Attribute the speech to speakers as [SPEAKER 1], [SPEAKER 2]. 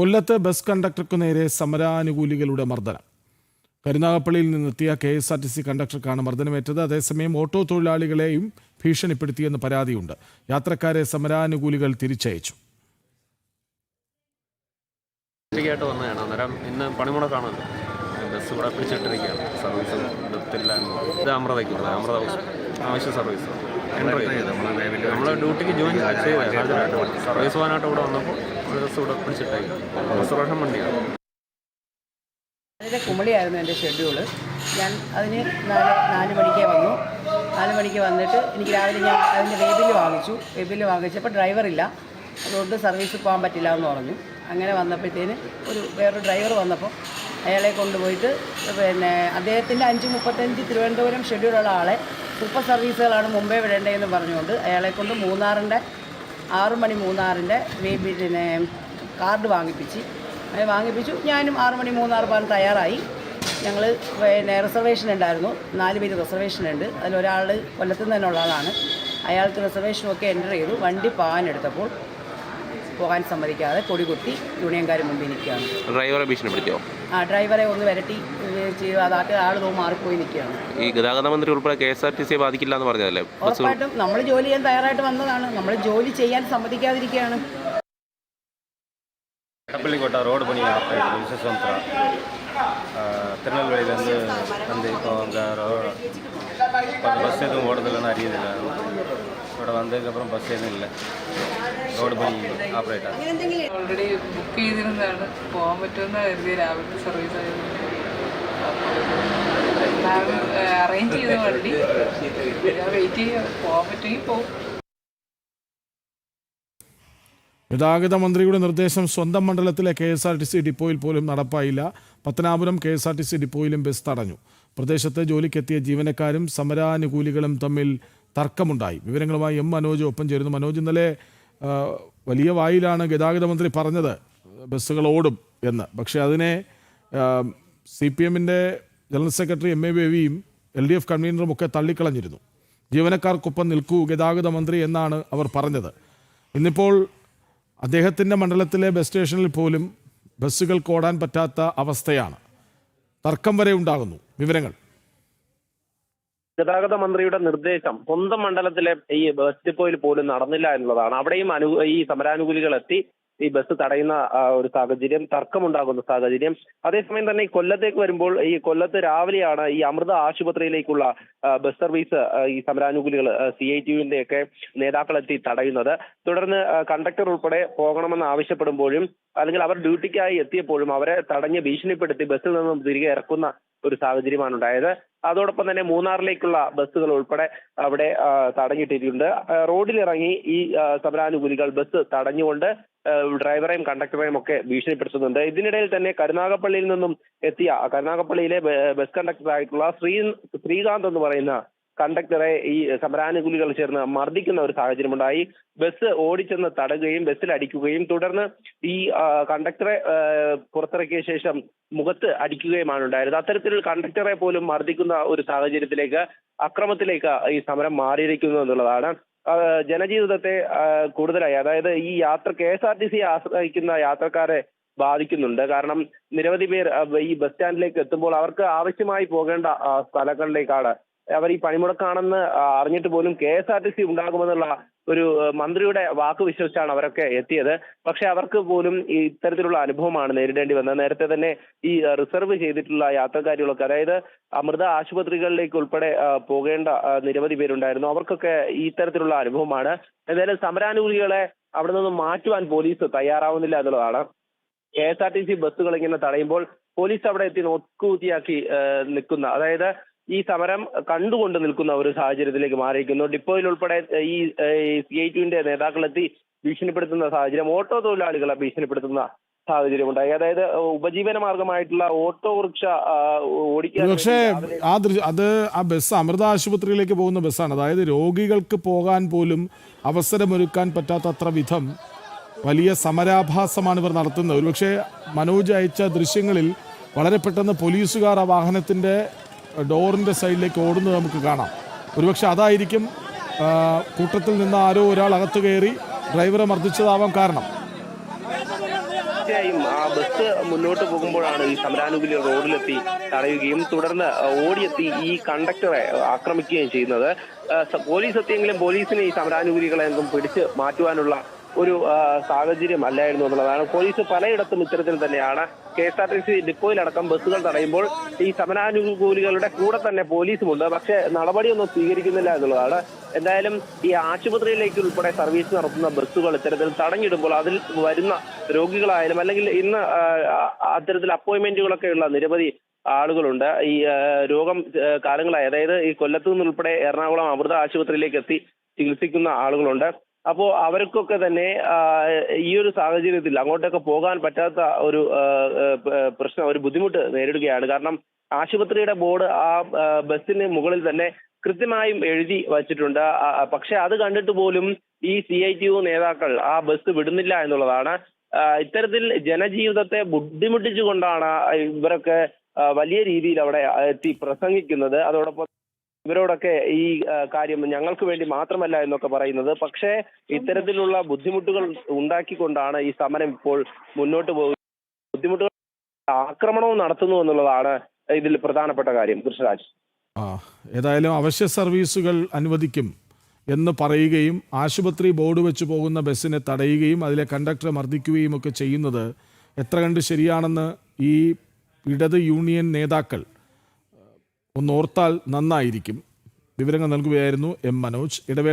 [SPEAKER 1] കൊല്ലത്ത് ബസ് കണ്ടക്ടർക്കു നേരെ സമരാനുകൂലികളുടെ മർദ്ദനം. കരുനാഗപ്പള്ളിയിൽ നിന്നെത്തിയ K S R T C കണ്ടക്ടർക്കാണ് മർദ്ദനമേറ്റത്. അതേസമയം ഓട്ടോ തൊഴിലാളികളെയും ഭീഷണിപ്പെടുത്തിയെന്ന് പരാതിയുണ്ട്. യാത്രക്കാരെ സമരാനുകൂലികൾ തിരിച്ചയച്ചു.
[SPEAKER 2] ബസ് സർവീസ് നിർത്തില്ല. ഇത് അമൃതയ്ക്കുള്ളത്. അമൃത ആവശ്യ സർവീസ്. നമ്മൾ ഡ്യൂട്ടിക്ക് ജോയിൻ സർവീസ് പോകാനായിട്ട് ഇവിടെ വന്നപ്പോൾ ഒരു ദിവസം ഇവിടെ റിസർവേഷൻ വണ്ടിയാണ്.
[SPEAKER 3] അതിന്റെ കുമളിയായിരുന്നു എന്റെ ഷെഡ്യൂൾ. ഞാൻ അതിന് നാല് നാല് മണിക്ക് വന്നു. നാല് മണിക്ക് വന്നിട്ട് എനിക്ക് രാവിലെ ഞാൻ അതിന്റെ വേബിൽ വാങ്ങിച്ചു. വേബിൽ വാങ്ങിച്ചപ്പോൾ ഡ്രൈവറില്ല. അതുകൊണ്ട് സർവീസ് പോകാൻ പറ്റില്ല എന്ന് പറഞ്ഞു. അങ്ങനെ വന്നപ്പോഴത്തേന് ഒരു വേറൊരു ഡ്രൈവർ വന്നപ്പോൾ അയാളെ കൊണ്ടുപോയിട്ട് പിന്നെ അദ്ദേഹത്തിന്റെ അഞ്ച് മുപ്പത്തഞ്ച് തിരുവനന്തപുരം ഷെഡ്യൂളുള്ള ആളെ സൂപ്പർ സർവീസുകളാണ് മുമ്പേ വിടേണ്ടതെന്ന് പറഞ്ഞുകൊണ്ട് അയാളെ കൊണ്ട് മൂന്നാറിന്റെ ആറ് മണി മൂന്നാറിന്റെ പിന്നെ കാർഡ് വാങ്ങിപ്പിച്ച് വാങ്ങിപ്പിച്ചു. ഞാനും ആറ് മണി മൂന്നാറ് പറഞ്ഞ് തയ്യാറായി. ഞങ്ങൾ പിന്നെ റിസർവേഷൻ ഉണ്ടായിരുന്നു. നാല് പേര് റിസർവേഷൻ ഉണ്ട്. അതിലൊരാൾ കൊല്ലത്തു നിന്ന് തന്നെ ഉള്ള ആളാണ് അയാൾക്ക് റിസർവേഷനൊക്കെ എന്റർ ചെയ്തു. വണ്ടി പോകാനെടുത്തപ്പോൾ പോകാൻ സമ്മതിക്കാതെ കൊടികുത്തി യൂണിയൻകാർ മുമ്പിൽ നിൽക്കുകയാണ്
[SPEAKER 2] ഡ്രൈവറെ ഭീഷണിപ്പെടുത്തിയോ
[SPEAKER 3] ആ ഡ്രൈവറെ ഒന്ന് വരട്ടി ഏഹ്, ചെയ്തു അതാക്കി ആൾ തോ മാറിപ്പോയി നിൽക്കുകയാണ്
[SPEAKER 2] ഈ ഗതാഗത മന്ത്രി ഉൾപ്പെടെ കെ എസ് ആർ ടി സിയെ ബാധിക്കില്ല എന്ന് പറഞ്ഞതല്ലേ
[SPEAKER 3] ഉറപ്പായിട്ടും നമ്മൾ ജോലി ചെയ്യാൻ തയ്യാറായിട്ട് വന്നതാണ് നമ്മൾ ജോലി ചെയ്യാൻ സമ്മതിക്കാതിരിക്കുകയാണ്
[SPEAKER 4] கப்பள்ளிக்கோட்டை ரோடு பண்ணி ஆப்ரேட் விஸ்வசந்திரா திருநெல்வேலியிலேருந்து வந்து இப்போ அங்கே இப்போ அந்த பஸ் எதுவும் ஓடுறதில்லைன்னு அறியதில்லை ഇവിടെ വന്നதுக்கப்புறம் பஸ் ஏதும் இல்லை റോഡ് പണി ഓപ്പറേറ്റ്
[SPEAKER 5] ഓൾറെഡി ബുക്ക് ചെയ്തിരുന്നതാണ്. പോകാൻ പറ്റുമെന്ന് കരുതി രാവിലത്തെ സർവീസ് അറേഞ്ച് ചെയ്ത വണ്ടി. വെയിറ്റ് ചെയ്യാം. പോകാൻ പറ്റുമെങ്കിൽ പോകും
[SPEAKER 1] ഗതാഗത മന്ത്രിയുടെ നിർദ്ദേശം സ്വന്തം മണ്ഡലത്തിലെ K S R T C ഡിപ്പോയിൽ പോലും നടപ്പായില്ല. Pathanapuram K S R T C ഡിപ്പോയിലും bus തടഞ്ഞു. പ്രദേശത്ത് ജോലിക്കെത്തിയ ജീവനക്കാരും സമരാനുകൂലികളും തമ്മിൽ തർക്കമുണ്ടായി. വിവരങ്ങളുമായി എം മനോജ് ഒപ്പം ചേരുന്നു. മനോജ് ഇന്നലെ വലിയ വായിലാണ് ഗതാഗത മന്ത്രി പറഞ്ഞത്. ബസ്സുകൾ ഓടും എന്ന്. പക്ഷേ അതിനെ സി പി എമ്മിന്റെ ജനറൽ സെക്രട്ടറി എം എ ബേബിയും എൽ ഡി എഫ് കൺവീനറും ഒക്കെ തള്ളിക്കളഞ്ഞിരുന്നു. ജീവനക്കാർക്കൊപ്പം നിൽക്കൂ ഗതാഗത മന്ത്രി എന്നാണ് അവർ പറഞ്ഞത്. ഇന്നിപ്പോൾ അദ്ദേഹത്തിന്റെ മണ്ഡലത്തിലെ ബസ് സ്റ്റേഷനിൽ പോലും ബസ്സുകൾക്ക് ഓടാൻ പറ്റാത്ത അവസ്ഥയാണ്. തർക്കം വരെ ഉണ്ടാകുന്നു. വിവരങ്ങൾ.
[SPEAKER 6] ഗതാഗത മന്ത്രിയുടെ നിർദ്ദേശം സ്വന്തം മണ്ഡലത്തിലെ ഈ ബസ് ഡിപ്പോയിൽ പോലും നടന്നില്ല എന്നുള്ളതാണ്. അവിടെയും അനു ഈ സമരാനുകൂലികൾ എത്തി. ഈ ബസ് തടയുന്ന ഒരു സാഹചര്യം തർക്കമുണ്ടാകുന്ന സാഹചര്യം. അതേസമയം തന്നെ ഈ കൊല്ലത്തേക്ക് വരുമ്പോൾ ഈ കൊല്ലത്ത് രാവിലെയാണ് ഈ അമൃത ആശുപത്രിയിലേക്കുള്ള ബസ് സർവീസ് ഈ സമരാനുകൂലികൾ സി ഐ ടിയുവിന്റെ ഒക്കെ നേതാക്കളെത്തി തടയുന്നത്. തുടർന്ന് കണ്ടക്ടർ ഉൾപ്പെടെ പോകണമെന്ന് ആവശ്യപ്പെടുമ്പോഴും അല്ലെങ്കിൽ അവർ ഡ്യൂട്ടിക്കായി എത്തിയപ്പോഴും അവരെ തടഞ്ഞ് ഭീഷണിപ്പെടുത്തി ബസ്സിൽ നിന്നും തിരികെ ഇറക്കുന്ന ഒരു സാഹചര്യമാണ് ഉണ്ടായത് അതോടൊപ്പം തന്നെ മൂന്നാറിലേക്കുള്ള ബസ്സുകൾ ഉൾപ്പെടെ അവിടെ തടഞ്ഞിട്ടിട്ടുണ്ട് റോഡിലിറങ്ങി ഈ സമരാനുകൂലികൾ ബസ് തടഞ്ഞുകൊണ്ട് ഡ്രൈവറെയും കണ്ടക്ടറെയും ഒക്കെ ഭീഷണിപ്പെടുത്തുന്നുണ്ട്. ഇതിനിടയിൽ തന്നെ കരുനാഗപ്പള്ളിയിൽ നിന്നും എത്തിയ കരുനാഗപ്പള്ളിയിലെ ബസ് കണ്ടക്ടറായിട്ടുള്ള ശ്രീ ശ്രീകാന്ത് എന്ന് പറയുന്ന കണ്ടക്ടറെ ഈ സമരാനുകൂലികൾ ചേർന്ന് മർദ്ദിക്കുന്ന ഒരു സാഹചര്യമുണ്ടായി. ബസ് ഓടിച്ചെന്ന് തടയുകയും ബസ്സിൽ അടിക്കുകയും തുടർന്ന് ഈ കണ്ടക്ടറെ പുറത്തിറക്കിയ ശേഷം മുഖത്ത് അടിക്കുകയുമാണ് ഉണ്ടായത് അത്തരത്തിൽ കണ്ടക്ടറെ പോലും മർദ്ദിക്കുന്ന ഒരു സാഹചര്യത്തിലേക്ക് അക്രമത്തിലേക്ക് ഈ സമരം മാറിയിരിക്കുന്നു എന്നുള്ളതാണ്. ജനജീവിതത്തെ കൂടുതലായി അതായത് ഈ യാത്ര K S R T C ആശ്രയിക്കുന്ന യാത്രക്കാരെ ബാധിക്കുന്നുണ്ട്. കാരണം നിരവധി പേർ ഈ ബസ് സ്റ്റാൻഡിലേക്ക് എത്തുമ്പോൾ അവർക്ക് ആവശ്യമായി പോകേണ്ട സ്ഥലങ്ങളിലേക്കാണ് അവർ ഈ പണിമുടക്കാണെന്ന് അറിഞ്ഞിട്ട് പോലും K S R T C ഉണ്ടാകുമെന്നുള്ള ഒരു മന്ത്രിയുടെ വാക്ക് വിശ്വസിച്ചാണ് അവരൊക്കെ എത്തിയത്. പക്ഷെ അവർക്ക് പോലും ഈ ഇത്തരത്തിലുള്ള അനുഭവമാണ് നേരിടേണ്ടി വന്നത്. നേരത്തെ തന്നെ ഈ റിസർവ് ചെയ്തിട്ടുള്ള യാത്രക്കാരികളൊക്കെ അതായത് അമൃത ആശുപത്രികളിലേക്ക് ഉൾപ്പെടെ പോകേണ്ട നിരവധി പേരുണ്ടായിരുന്നു. അവർക്കൊക്കെ ഈ തരത്തിലുള്ള അനുഭവമാണ്. എന്തായാലും സമരാനുകൂലികളെ അവിടെ നിന്ന് മാറ്റുവാൻ പോലീസ് തയ്യാറാവുന്നില്ല എന്നുള്ളതാണ്. K S R T C ബസ്സുകൾ ഇങ്ങനെ തടയുമ്പോൾ പോലീസ് അവിടെ എത്തി നോക്കുകൂത്തിയാക്കി നിൽക്കുന്ന. അതായത് ഈ സമരം കണ്ടുകൊണ്ട് നിൽക്കുന്ന ഒരു സാഹചര്യത്തിലേക്ക് മാറിയിരിക്കുന്നു. ഡിപ്പോയിൽ ഉൾപ്പെടെ ഈ സി ഐ ടിന്റെ നേതാക്കളെത്തി ഭീഷണിപ്പെടുത്തുന്ന സാഹചര്യം ഓട്ടോ തൊഴിലാളികളെ ഭീഷണിപ്പെടുത്തുന്ന സാഹചര്യം ഉണ്ടായി അതായത് ഉപജീവന മാർഗമായിട്ടുള്ള ഓട്ടോറിക്ഷ ഓടിക്കാൻ
[SPEAKER 1] പക്ഷേ ആ അത് ആ ബസ് അമൃത ആശുപത്രിയിലേക്ക് പോകുന്ന ബസ്സാണ്. അതായത് രോഗികൾക്ക് പോകാൻ പോലും അവസരമൊരുക്കാൻ പറ്റാത്തത്ര വിധം വലിയ സമരാഭാസമാണ് ഇവർ നടത്തുന്നത്. ഒരുപക്ഷെ മനോജ് അയച്ച ദൃശ്യങ്ങളിൽ വളരെ പെട്ടെന്ന് പോലീസുകാർ ആ വാഹനത്തിന്റെ ഡോറിന്റെ സൈഡിലേക്ക് ഓടുന്നത് നമുക്ക് കാണാം. ഒരുപക്ഷെ അതായിരിക്കും കൂട്ടത്തിൽ നിന്ന് ആരോ ഒരാൾ അകത്ത് കയറി ഡ്രൈവറെ മർദ്ദിച്ചതാവാം കാരണം.
[SPEAKER 6] തീർച്ചയായും ആ ബസ് മുന്നോട്ട് പോകുമ്പോഴാണ് ഈ സമരാനുകൂലി റോഡിലെത്തി തടയുകയും തുടർന്ന് ഓടിയെത്തി ഈ കണ്ടക്ടറെ ആക്രമിക്കുകയും ചെയ്യുന്നത്. പോലീസ് എത്തിയെങ്കിലും പോലീസിന് ഈ സമരാനുകൂലികളെ എന്തും പിടിച്ച് മാറ്റുവാനുള്ള ഒരു സാഹചര്യം അല്ലായിരുന്നു എന്നുള്ളതാണ്. പോലീസ് പലയിടത്തും ഇത്തരത്തിൽ തന്നെയാണ്. K S R T C ഡിപ്പോയിലടക്കം ബസ്സുകൾ തടയുമ്പോൾ ഈ സമരാനുകൂലികളുടെ കൂടെ തന്നെ പോലീസുമുണ്ട്. പക്ഷേ നടപടിയൊന്നും സ്വീകരിക്കുന്നില്ല എന്നുള്ളതാണ്. എന്തായാലും ഈ ആശുപത്രിയിലേക്ക് ഉൾപ്പെടെ സർവീസ് നടത്തുന്ന ബസ്സുകൾ ഇത്തരത്തിൽ തടഞ്ഞിടുമ്പോൾ അതിൽ വരുന്ന രോഗികളായാലും അല്ലെങ്കിൽ ഇന്ന് അത്തരത്തിൽ അപ്പോയിന്റ്മെന്റുകളൊക്കെ ഉള്ള നിരവധി ആളുകളുണ്ട്. ഈ രോഗം കാലങ്ങളായി. അതായത് ഈ കൊല്ലത്തു നിന്നുൾപ്പെടെ എറണാകുളം അമൃത ആശുപത്രിയിലേക്ക് എത്തി ചികിത്സിക്കുന്ന ആളുകളുണ്ട്. അപ്പോൾ അവർക്കൊക്കെ തന്നെ ഈ ഒരു സാഹചര്യത്തിൽ അങ്ങോട്ടൊക്കെ പോകാൻ പറ്റാത്ത ഒരു പ്രശ്നം ഒരു ബുദ്ധിമുട്ട് നേരിടുകയാണ്. കാരണം ആശുപത്രിയുടെ ബോർഡ് ആ ബസ്സിന് മുകളിൽ തന്നെ കൃത്യമായും എഴുതി വച്ചിട്ടുണ്ട്. പക്ഷെ അത് കണ്ടിട്ട് പോലും ഈ സി ഐ ടി യു നേതാക്കൾ ആ ബസ് വിടുന്നില്ല എന്നുള്ളതാണ്. ഇത്തരത്തിൽ ജനജീവിതത്തെ ബുദ്ധിമുട്ടിച്ചുകൊണ്ടാണ് ഇവരൊക്കെ വലിയ രീതിയിൽ അവിടെ എത്തി പ്രസംഗിക്കുന്നത്. അതോടൊപ്പം ഇവരോടൊക്കെ ഈ കാര്യം ഞങ്ങൾക്ക് വേണ്ടി മാത്രമല്ല എന്നൊക്കെ പറയുന്നത്. പക്ഷേ ഇത്തരത്തിലുള്ള ബുദ്ധിമുട്ടുകൾ ഉണ്ടാക്കിക്കൊണ്ടാണ് ഈ സമരം ഇപ്പോൾ മുന്നോട്ട് പോകുന്നത്. ബുദ്ധിമുട്ടുകൾ ആക്രമണവും നടത്തുന്നു എന്നുള്ളതാണ് ഇതിൽ പ്രധാനപ്പെട്ട കാര്യം. കൃഷ്ണരാജ്.
[SPEAKER 1] ആ ഏതായാലും അവശ്യ സർവീസുകൾ അനുവദിക്കും എന്ന് പറയുകയും ആശുപത്രി ബോർഡ് വെച്ച് പോകുന്ന ബസ്സിനെ തടയുകയും അതിലെ കണ്ടക്ടറെ മർദ്ദിക്കുകയും ഒക്കെ ചെയ്യുന്നത് എത്ര കണ്ട് ശരിയാണെന്ന് ഈ ഇടത് യൂണിയൻ നേതാക്കൾ ഒന്ന് ഓർത്താൽ നന്നായിരിക്കും. വിവരങ്ങൾ നൽകുകയായിരുന്നു എം മനോജ്. ഇടവേള